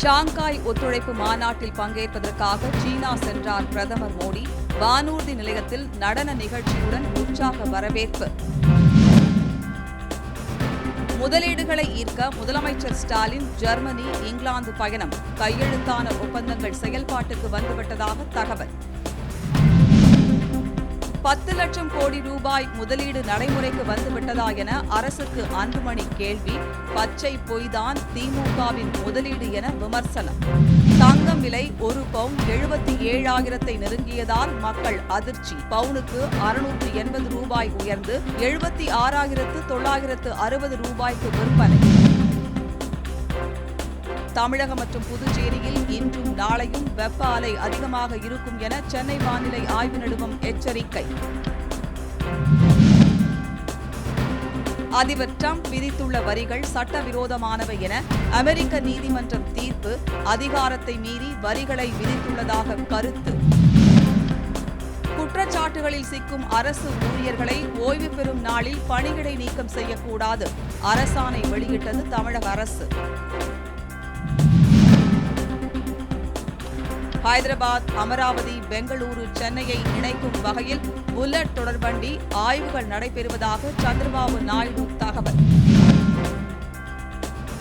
Shanghai ஒத்துழைப்பு மாநாட்டில் பங்கேற்பதற்காக சீனா சென்றார் பிரதமர் மோடி. வானூர்தி நிலையத்தில் நடன நிகழ்ச்சியுடன் உற்சாக வரவேற்பு. முதலீடுகளை ஈர்க்க முதலமைச்சர் ஸ்டாலின் ஜெர்மனி இங்கிலாந்து பயணம். கையெழுத்தான ஒப்பந்தங்கள் செயல்பாட்டுக்கு வந்துவிட்டதாக தகவல். பத்து லட்சம் கோடி ரூபாய் முதலீடு நடைமுறைக்கு வந்துவிட்டதா என அரசுக்கு அன்புமணி கேள்வி. பச்சை பொய்தான் திமுகவின் முதலீடு என விமர்சனம். தங்கம் விலை ஒரு பவுன் எழுபத்தி ஏழாயிரத்தை நெருங்கியதால் மக்கள் அதிர்ச்சி. பவுனுக்கு அறுநூற்று எண்பது ரூபாய் உயர்ந்து எழுபத்தி ஆறாயிரத்து தொள்ளாயிரத்து அறுபது ரூபாய்க்கு விற்பனை. தமிழகம் மற்றும் புதுச்சேரியில் இன்றும் நாளையும் வெப்ப அலை அதிகமாக இருக்கும் என சென்னை வானிலை ஆய்வு நிறுவனம் எச்சரிக்கை. அதிபர் டிரம்ப் விதித்துள்ள வரிகள் சட்டவிரோதமானவை என அமெரிக்க நீதிமன்றம் தீர்ப்பு அதிகாரத்தை மீறி வரிகளை விதித்துள்ளதாக கருத்து. குற்றச்சாட்டுகளில் சிக்கும் அரசு ஊழியர்களை ஓய்வு பெறும் நாளில் பணியிடை நீக்கம் செய்யக்கூடாது அரசாணை வெளியிட்டது தமிழக அரசு. ஹைதராபாத் அமராவதி பெங்களூரு சென்னையை இணைக்கும் வகையில் புல்லட் தொடர்வண்டி ஆய்வுகள் நடைபெறுவதாக சந்திரபாபு நாயுடு தகவல்.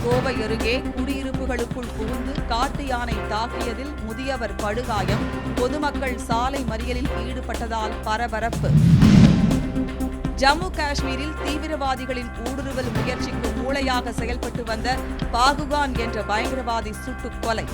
கோவை அருகே குடியிருப்புகளுக்குள் புகுந்து காட்டு யானை தாக்கியதில் முதியவர் படுகாயம் பொதுமக்கள் சாலை மறியலில் ஈடுபட்டதால் பரபரப்பு. ஜம்மு காஷ்மீரில் தீவிரவாதிகளின் ஊடுருவல் முயற்சிக்கு மூளையாக செயல்பட்டு வந்த பாகுகான் என்ற பயங்கரவாதி சுட்டுக் கொலை.